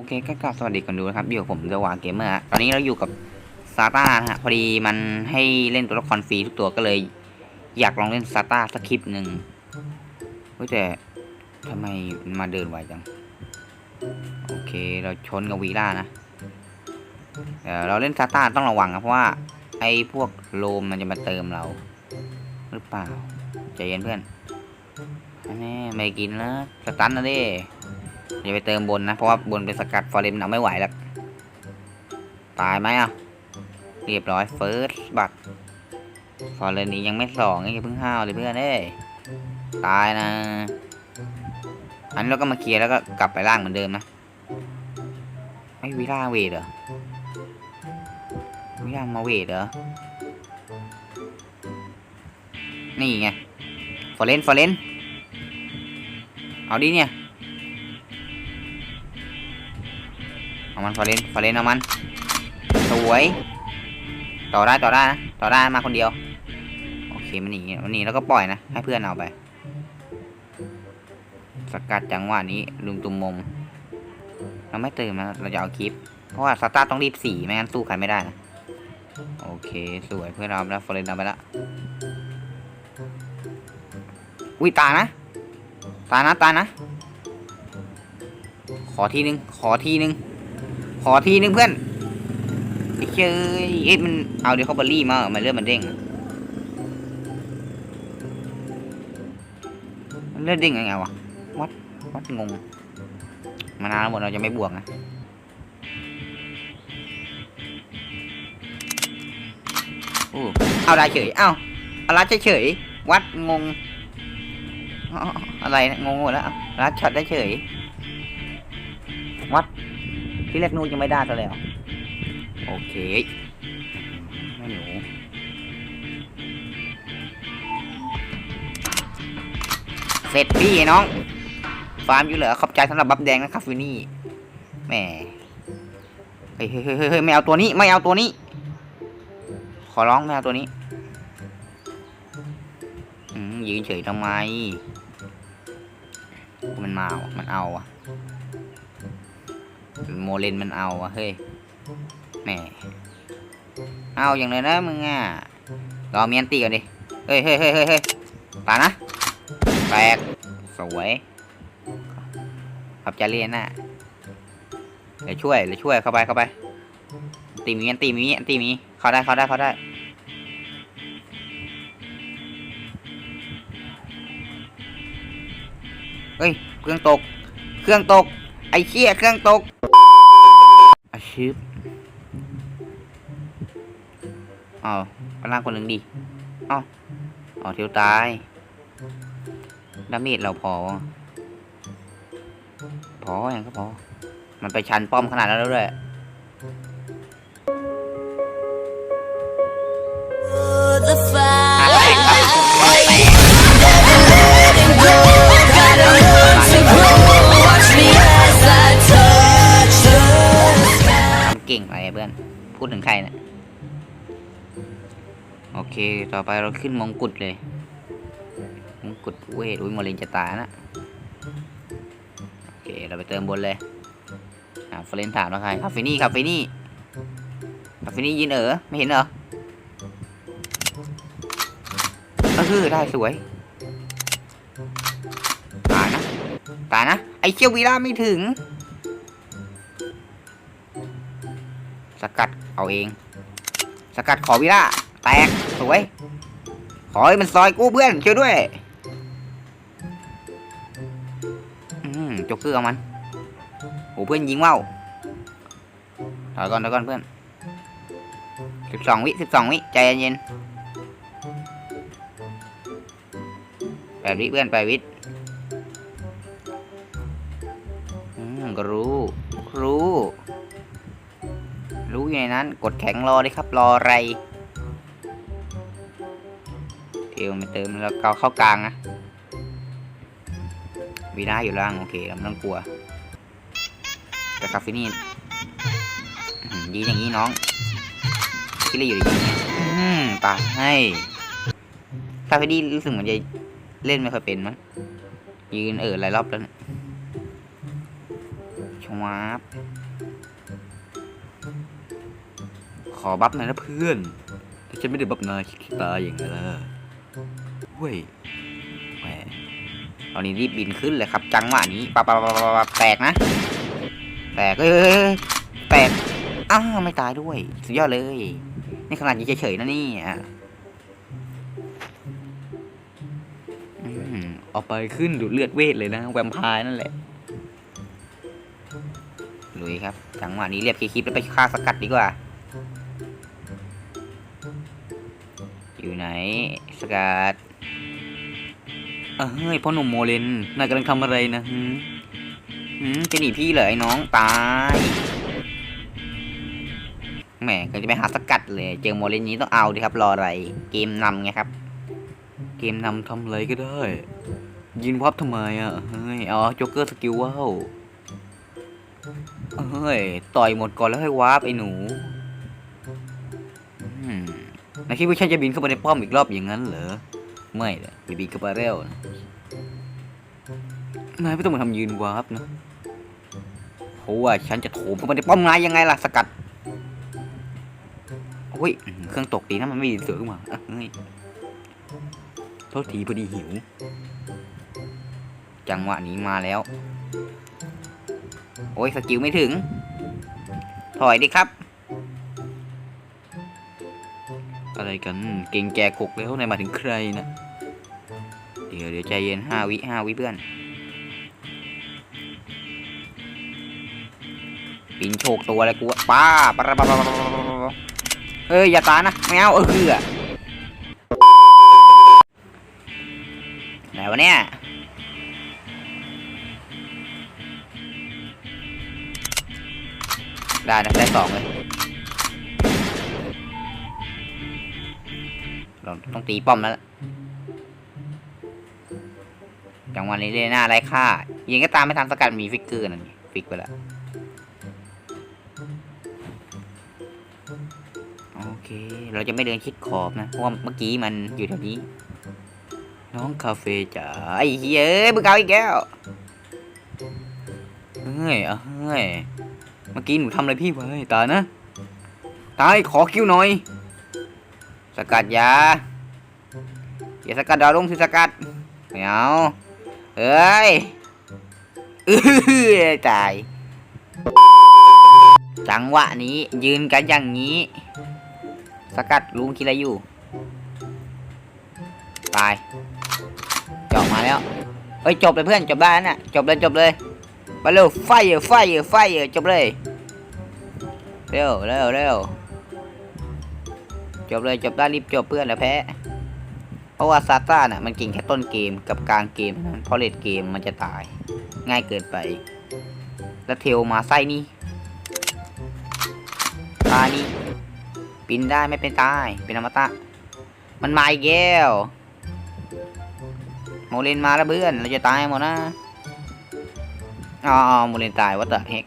อเคก็กลับสวัสดีคนดูนะครับอยู่กับผมเดวาเกมเมอร์ฮะตอนนี้เราอยู่กับซาต้านะฮะพอดีมันให้เล่นตัวละครฟรีทุกตัวก็เลย อยากลองเล่นซาต้าสักคลิปหนึ่งเฮ้ยแต่ทำไมมาเดินไวจัง โอเคเราชนกับวีล่านะเดี๋ยวเราเล่นซาต้าต้องระวังนะเพราะว่า ไอ้พวกโลมมันจะมาเติมเรา หรือเปล่าใจเย็นเพื่อนอันนี้ไม่กินนะสตันนะดิ อย่าไปเติมบนนะ เพราะว่าบนเป็นสกัดฟอร์เรนเอาไม่ไหวแล้ว ตายไหมอะ เรียบร้อยเฟิร์สบัตฟอร์เรนนี้ยังไม่สองย่าเพิ่งห้าวเลยเพื่อนเอ้ยตายนะ อันนี้เราก็มาเคลียร์แล้วก็กลับไปล่างเหมือนเดิมนะไม่วิล่าเวทเหรอวิล่ามาเวทเหรอ นี่ไง ฟอร์เรนฟอร์เรนเอาดิเนี่ย เอามันฟอร์เรนฟอร์เรนเอามัน สวย ต่อได้ต่อได้นะต่อได้มาคนเดียว โอเคมันหนีมันหนีแล้วก็ปล่อยนะ ให้เพื่อนเอาไป สกัดจังหวะนี้ลุงตุ่มมมเราไม่ติมนะเราจะเอาคลิป เพราะว่าสตาร์ต้องรีบสี่ไม่งั้นสู้ใครไม่ได้นะ โอเคสวยเพื่อนเราแล้วฟอร์เรนเอาไปละอุ้ยตานะ ตานะตานะ ขอทีนึง ขอทีนึง ขอทีนึงเพื่อนไอ้เชยเอ็ดมันเอาเดี๋ยวเขาบอลลี่มาเหรอมันเลือดมันเด้งมันเลือดเด้งยังไงวะวัดวัดงงมานานหมดเราจะไม่บวกนะอู้เอาได้เฉยเอ้าเอารัดเฉยวัดงงอะไรนะงงหมดแล้วเอารัดช็อตได้เฉยวัด ที่แรกนูนยังไม่ได้ซะแล้ว โอเคไม่หนูเสร็จพี่น้อง ฟาร์มอยู่เหรอขอบใจสำหรับบัฟแดงนะครับฟินี่แหมเฮ้ยเฮ้ยเฮ้ยเฮ้ยไม่เอาตัวนี้ไม่เอาตัวนี้ ขอร้องไม่เอาตัวนี้อืมยืนเฉยทำไมมันมาว่ะมันเอาอะ โมเลนมันเอาอะเฮ้ยแหมเอาอย่างเลยนะมึงอะรอเมียนตีก่อนดิเฮ้ยเฮ้ยเฮ้ยเฮ้ยตานะแตกสวยขับจาเรียนน่ะเดี๋ยวช่วยเดี๋ยวช่วยเข้าไปเข้าไป ตีมีอันตีมีอันตีมีเข้าได้เข้าได้เข้าได้เฮ้ยเครื่องตก เครื่องตก ไอ้เชี่ยเครื่องตก ชิปเอากำลังคนหนึ่งดิเอาเอาเทียวตายดาเมจเราพอ พออย่างก็พอ มันไปชันป้อมขนาดนั้นแล้วด้วย เก่งไปเพื่อน พูดถึงใครเนี่ยโอเค ต่อไปเราขึ้นมงกุฎเลย มงกุฎเวทอุ้ยมอลินจะตายนะโอเค เราไปเติมบนเลย อ่าเฟรนถามแล้วใครคาเฟนี่คาเฟนี่คาเฟนี่ยินเออไม่เห็นเหรอก็คือได้สวย ตายนะ ตายนะ ไอเชียววีล่าไม่ถึง สกัดเอาเอง สกัดขอวิล่าแตกสวย ขอให้มันซอยกู้เพื่อนช่วยด้วยอืมจกเกอร์เอามันโอ้เพื่อนยิงว่าวถอยก่อนถอยก่อนเพื่อนสิบสองวิสิบสองวิใจเย็นแปดวิเพื่อนแปดวิ กดแข็งรอเลยครับ รออะไร เอวไม่เติมแล้วเกาเข้ากลางนะวีน่าอยู่ล่างโอเคเราไม่ต้องกลัวแต่คาเฟนี่อื้อหือยืนอย่างนี้น้องคิริอยู่ดีตายให้คาเฟนี่รู้สึกเหมือนจะเล่นไม่ค่อยเป็นมั้งยืนเออหลายรอบแล้วชงวา ขอบัฟหน่อยนะเพื่อนแต่ฉันไม่ได้บัฟนายคิดตายอย่างไรล่ะเว้ยแหมตอนนี้รีบบินขึ้นเลยครับ จังหวะนี้ปะปะปะปะปะแตกนะ แตกเอ้ยเอ้ยเอ้ยแตกอ้าวไม่ตายด้วย สุดยอดเลย นี่ขนาดยิงเฉยๆนะนี่อะออาไปขึ้นดูดเลือดเวทเลยนะ แวมพร์นั่นแหละลุยครับ จังหวะนี้เรียบคลิปแล้วไปฆ่าสกัดดีกว่า อยู่ไหนสกัดเอ้ยพ่อหนุ่มโมเลนนายกำลังทำอะไรนะหืมหืมจะหนีพี่เหรอไอ้น้องตายแหมก็จะไปหาสกัดเลย เจอโมเลนนี้ต้องเอาดิครับรออะไร เกมนำไงครับ เกมนำทำอะไรก็ได้ ยินวับทำไมอะเฮ้ยอ๋อโจ๊กเกอร์สกิลว้าวเฮ้ยต่อยหมดก่อนแล้วให้วาร์ปไอ้หนู นายคิดว่าฉันจะบินเข้าไปในป้อมอีกรอบอย่างนั้นเหรอ ไม่เลยอย่าบินเข้าไปเร็วนะนายไม่ต้องมาทำยืนวาร์ปนะ เพราะว่าฉันจะโถมเข้าไปในป้อมนายยังไงล่ะสกัดโอ้ย เครื่องตกดีนะมันไม่ดีเสือขึ้นมาอะเฮ้ยโทษทีพอดีหิว จังหวะนี้มาแล้ว โอ้ยสกิลไม่ถึง ถอยดิครับ อะไรกัน เก่งแก่กกแล้วนายมาถึงใครนะ เดี๋ยวเดี๋ยวใจเย็นห้าวิห้าวิเพื่อนปินโชกตัวอะไรกูป้าปะปะปะปะปะปะปะเอ้ยอย่าตายนะไม่เอาเออคืออะไหนวะเนี่ยได้นะได้สองเลย เราต้องตีป้อมแล้วจังหวะนี้เลน่าไรค่ายิงก็ตามไม่ทันสกัดมีฟิกเกอร์นั่นฟิกไปแล้วโอเค เราจะไม่เดินชิดขอบนะ เพราะว่าเมื่อกี้มันอยู่แถวนี้ น้องคาเฟ่จ๋าไอ้เฮ้ยเอ้ยมึงเอาอีกแล้วเฮ้ยเอาเฮ้ย เมื่อกี้หนูทำอะไรพี่ไว้ตายนะ ตายขอคิวหน่อย สกัดยาอย่าสกัดดาวลงสิสกัดไม่เอาเอ้ยตาย จังหวะนี้ยืนกันอย่างนี้ สกัดลุงคิดอะไรอยู่ ตายจอกมาแล้วเฮ้ยจบเลยเพื่อนจบได้แล้วน่ะจบเลยจบเลยไปเร็วไฟเออไฟเออไฟเออจบเลย เร็วเร็วเร็ว จบเลยจบได้รีบจบเพื่อนแล้วแพ้ เพราะว่าซาต้าน่ะมันเก่งแค่ต้นเกมกับกลางเกมเพราะเลดเกมมันจะตาย ง่ายเกินไป แล้วเทลมาไส้นี่ตานี่ปินได้ไม่เป็นตายเป็นอมตะ มันมาอีกแล้วโมเลนมาแล้วเพื่อนเราจะตายหมดนะอ๋อโมเลนตายวัตเตอร์เฮก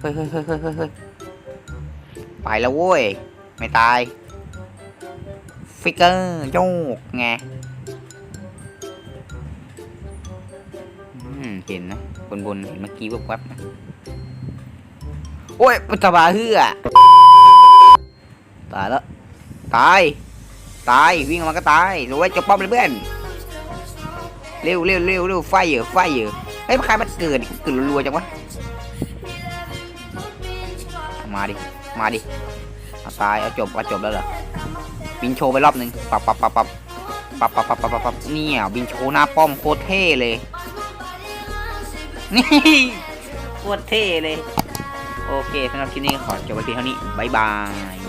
เฮ้ยเฮ้ยเฮ้ยเฮ้ยเฮ้ยเฮ้ยไปแล้วโว้ย ไม่ตาย ฟิกเกอร์โยกไงเห็นนะบนบนเห็นเมื่อกี้แวบๆโอ้ยปัตบาเฮือตายแล้ว ตาย ตาย วิ่งออกมาก็ตายรู้ไว้จะป้อมเลยเพื่อน เร็วเร็วเร็วเร็วไฟเหรอไฟเหรอเฮ้ยใครมันเกิดเกิดรัวๆจังวะ มาดิ มาดิ เอาตายเอาจบเอาจบแล้วเหรอบินโชว์ไปรอบหนึ่งปับปับปับปับปับปับปับปับปับปับเนี่ยบินโชว์หน้าป้อมโคตรเท่เลย นี่โคตรเท่เลย โอเคสำหรับคลิปนี้ขอจบไปเพียงเท่านี้ บ๊ายบาย